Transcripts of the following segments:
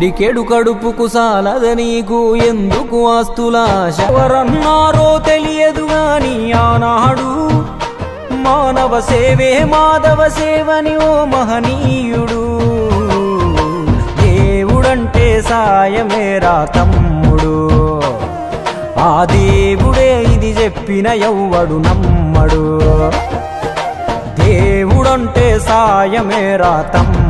పిడికెడు కడుపుకు సాలద నీకు. ఎందుకు ఆస్తులాశ? ఎవరన్నారో తెలియదు గాని ఆనాడు మానవ సేవే మాధవ సేవని ఓ మహనీయుడు. దేవుడంటే సాయమేరా తమ్ముడు. ఆ దేవుడే ఇది చెప్పిన ఎవ్వడు నమ్మడు. దేవుడంటే సాయమేరా తమ్ముడు.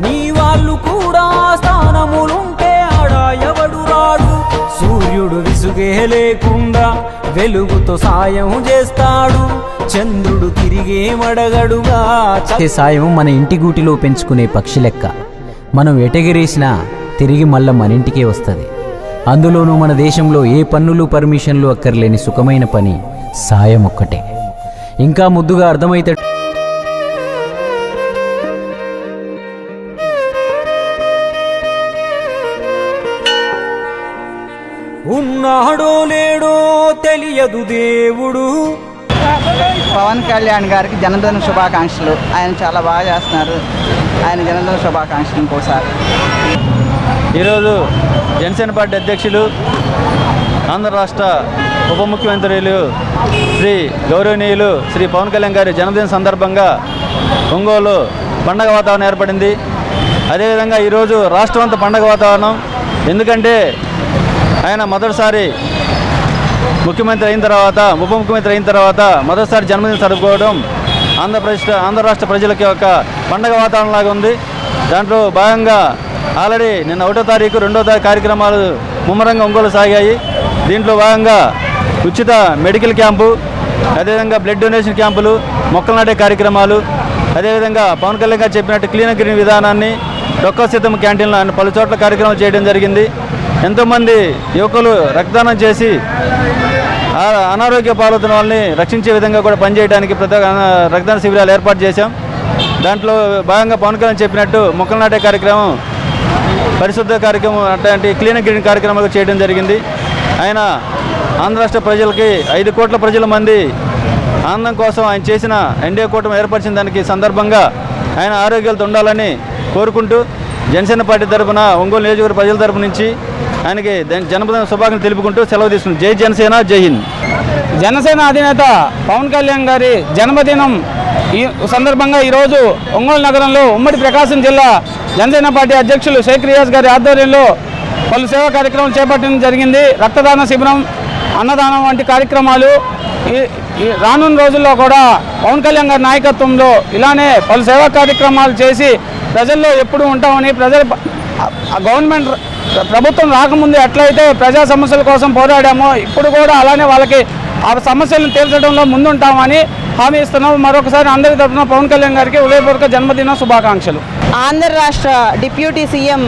నీ వాళ్ళు కూడా స్థానములుంటే ఆడా ఎవడు రాడు? సూర్యుడు విసుగే లేకుండా వెలుగుతో సాయం చేస్తాడు. చంద్రుడు తిరిగే మడగడుగా సాయం మన ఇంటి గూటిలో పెంచుకునే పక్షి లెక్క. మనం ఎటగిరేసినా తిరిగి మళ్ళా మన ఇంటికే వస్తుంది. అందులోనూ మన దేశంలో ఏ పన్నులు పర్మిషన్లు అక్కర్లేని సుఖమైన పని సాయం ఒక్కటే. ఇంకా ముద్దుగా అర్థమైతే ఉన్నాడో లేడో తెలియదు దేవుడు. పవన్ కళ్యాణ్ గారికి జన్మదిన శుభాకాంక్షలు. ఆయన చాలా బాగా చేస్తున్నారు. ఆయన జన్మదిన శుభాకాంక్షలు ఇంకోసారి. ఈరోజు జనసేన పార్టీ అధ్యక్షులు ఆంధ్ర రాష్ట్ర ఉప ముఖ్యమంత్రులు శ్రీ గౌరవనీయులు శ్రీ పవన్ కళ్యాణ్ గారి జన్మదిన సందర్భంగా ఒంగోలు పండగ వాతావరణం ఏర్పడింది. అదేవిధంగా ఈరోజు రాష్ట్రం అంతా పండగ వాతావరణం. ఎందుకంటే ఆయన మొదటిసారి ముఖ్యమంత్రి అయిన తర్వాత ఉప ముఖ్యమంత్రి అయిన తర్వాత మొదటిసారి జన్మదినం జరుపుకోవడం ఆంధ్రప్రదేశ్ ఆంధ్ర రాష్ట్ర ప్రజలకి ఒక పండగ వాతావరణం లాగా ఉంది. దాంట్లో భాగంగా ఆల్రెడీ నిన్న ఒకటో తారీఖు రెండో తారీఖు కార్యక్రమాలు ముమ్మరంగా ఒంగోలు సాగాయి. దీంట్లో భాగంగా ఉచిత మెడికల్ క్యాంపు అదేవిధంగా బ్లడ్ డొనేషన్ క్యాంపులు మొక్కలు నాటే కార్యక్రమాలు అదేవిధంగా పవన్ కళ్యాణ్ గారు చెప్పినట్టు క్లీన్ గ్రీన్ విధానాన్ని డొక్క సీతం క్యాంటీన్లో ఆయన పలు చోట్ల కార్యక్రమాలు చేయడం జరిగింది. ఎంతోమంది యువకులు రక్తదానం చేసి ఆ అనారోగ్య పాలవుతున్న వాళ్ళని రక్షించే విధంగా కూడా పనిచేయడానికి ప్రత్యేక రక్తదాన శిబిరాలు ఏర్పాటు చేశాం. దాంట్లో భాగంగా పవన్ కళ్యాణ్ చెప్పినట్టు మొక్కలు నాటే కార్యక్రమం పరిశుద్ధ కార్యక్రమం అట్లాంటి క్లీన్ గ్రీన్ కార్యక్రమాలు చేయడం జరిగింది. ఆయన ఆంధ్ర రాష్ట్ర ప్రజలకి ఐదు కోట్ల ప్రజల మంది ఆనందం కోసం ఆయన చేసిన ఎన్డీఏ కూటమి ఏర్పరిచిన దానికి సందర్భంగా ఆయన ఆరోగ్యాలతో ఉండాలని కోరుకుంటూ జనసేన పార్టీ తరఫున ఒంగోలు నియోజకవర్గ ప్రజల తరపు నుంచి ఆయనకి ద- జన్మదిన శుభాకాంక్షలు తెలుపుకుంటూ సెలవు తీసుకుంది జై జనసేన జై హింద్. జనసేన అధినేత పవన్ కళ్యాణ్ గారి జన్మదినం ఈ సందర్భంగా ఈరోజు ఒంగోలు నగరంలో ఉమ్మడి ప్రకాశం జిల్లా జనసేన పార్టీ అధ్యక్షులు షేక్ రియాజ్ గారి ఆధ్వర్యంలో పలు సేవా కార్యక్రమాలు చేపట్టడం జరిగింది. రక్తదాన శిబిరం అన్నదానం వంటి కార్యక్రమాలు ఈ- రానున్న రోజుల్లో కూడా పవన్ కళ్యాణ్ గారి నాయకత్వంలో ఇలానే పలు సేవా కార్యక్రమాలు చేసి ప్రజల్లో ఎప్పుడు ఉంటామని ప్రజల ఆ గవర్నమెంట్ ప్రభుత్వం రాకముందు ఎట్లయితే ప్రజా సమస్యల కోసం పోరాడామో ఇప్పుడు కూడా అలానే వాళ్ళకి ఆ సమస్యలను తీర్చడంలో ముందుంటామని హామీ ఇస్తున్నాం. మరొకసారి అందరి తరఫున పవన్ కళ్యాణ్ గారికి ఉదయపూర్వక జన్మదిన శుభాకాంక్షలు. ఆంధ్ర రాష్ట్ర డిప్యూటీ సీఎం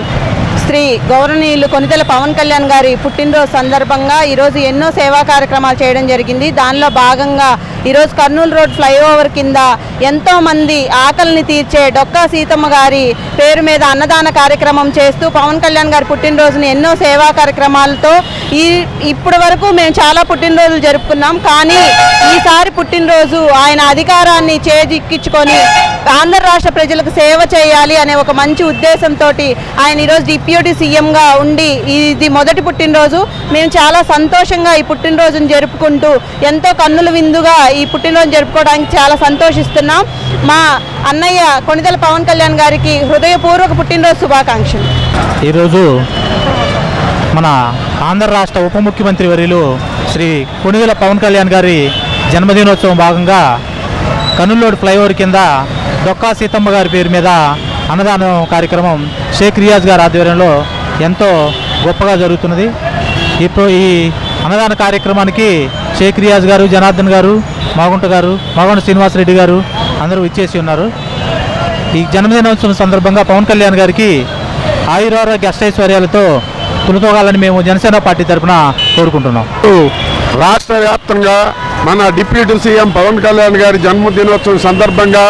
శ్రీ గౌరవనీయులు కొనితెల పవన్ కళ్యాణ్ గారి పుట్టినరోజు సందర్భంగా ఈరోజు ఎన్నో సేవా కార్యక్రమాలు చేయడం జరిగింది. దానిలో భాగంగా ఈరోజు కర్నూలు రోడ్ ఫ్లైఓవర్ కింద ఎంతోమంది ఆకలిని తీర్చే డొక్కా సీతమ్మ గారి పేరు మీద అన్నదాన కార్యక్రమం చేస్తూ పవన్ కళ్యాణ్ గారి పుట్టినరోజుని ఎన్నో సేవా కార్యక్రమాలతో ఈ ఇప్పటి వరకు మేము చాలా పుట్టినరోజులు జరుపుకున్నాం. కానీ ఈసారి పుట్టినరోజు ఆయన అధికారాన్ని చేజిక్కించుకొని ఆంధ్ర రాష్ట్ర ప్రజలకు సేవ చేయాలి అనే ఒక మంచి ఉద్దేశంతో ఆయన ఈరోజు డిప్యూటీ సీఎంగా ఉండి ఇది మొదటి పుట్టినరోజు. మేము చాలా సంతోషంగా ఈ పుట్టినరోజును జరుపుకుంటూ ఎంతో కన్నుల విందుగా ఈ పుట్టినరోజు జరుపుకోవడానికి చాలా సంతోషిస్తున్నాం. మా అన్నయ్య కొణిదెల పవన్ కళ్యాణ్ గారికి హృదయపూర్వక పుట్టినరోజు శుభాకాంక్షలు. ఈరోజు మన ఆంధ్ర రాష్ట్ర ఉప ముఖ్యమంత్రి వర్యులు శ్రీ కొణిదెల పవన్ కళ్యాణ్ గారి జన్మదినోత్సవం భాగంగా కనుల్లోడ్ ఫ్లైఓవర్ కింద డొక్కా సీతమ్మ గారి పేరు మీద అన్నదానం కార్యక్రమం షేక్ రియాజ్ గారి ఆధ్వర్యంలో ఎంతో గొప్పగా జరుగుతున్నది. ఇప్పుడు ఈ అన్నదాన కార్యక్రమానికి షేక్ రియాజ్ గారు జనార్దన్ గారు మాగుంట గారు మాగుంట శ్రీనివాసరెడ్డి గారు అందరూ ఇచ్చేసి ఉన్నారు. ఈ జన్మదినోత్సవం సందర్భంగా పవన్ కళ్యాణ్ గారికి ఆయురారోగ్య అష్టైశ్వర్యాలతో తులతోగాలని మేము జనసేన పార్టీ తరఫున కోరుకుంటున్నాం. రాష్ట్ర వ్యాప్తంగా మన డిప్యూటీ సీఎం పవన్ కళ్యాణ్ గారి జన్మదినోత్సవం సందర్భంగా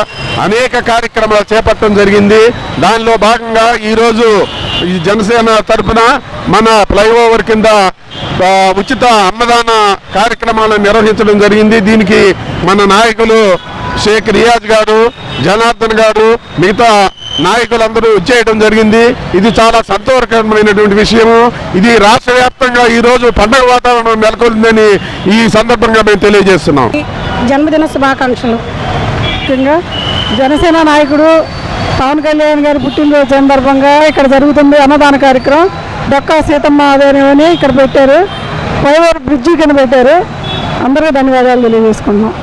అనేక కార్యక్రమాలు చేపట్టడం జరిగింది. దానిలో భాగంగా ఈరోజు ఈ జనసేన తరఫున మన ఫ్లైఓవర్ కింద ఉచిత అన్నదాన కార్యక్రమాలను నిర్వహించడం జరిగింది. దీనికి మన నాయకులు షేక్ రియాజ్ గారు జనార్దన్ గారు మిగతా నాయకులందరూ చేయడం జరిగింది. ఇది చాలా సంతోషకరమైనటువంటి విషయము. ఇది రాష్ట్ర వ్యాప్తంగా ఈ రోజు పండగ వాతావరణం నెలకొందని ఈ సందర్భంగా మేము తెలియజేస్తున్నాం. జన్మదిన శుభాకాంక్షలు. ముఖ్యంగా జనసేన నాయకుడు పవన్ కళ్యాణ్ గారి పుట్టినరోజు సందర్భంగా ఇక్కడ జరుగుతుంది అన్నదాన కార్యక్రమం. డొక్కా సీతమ్మ ఆధ్వర్యం అని ఇక్కడ పెట్టారు. ఫ్లైఓవర్ బ్రిడ్జి కింద పెట్టారు. అందరికీ ధన్యవాదాలు తెలియజేసుకుంటున్నాం.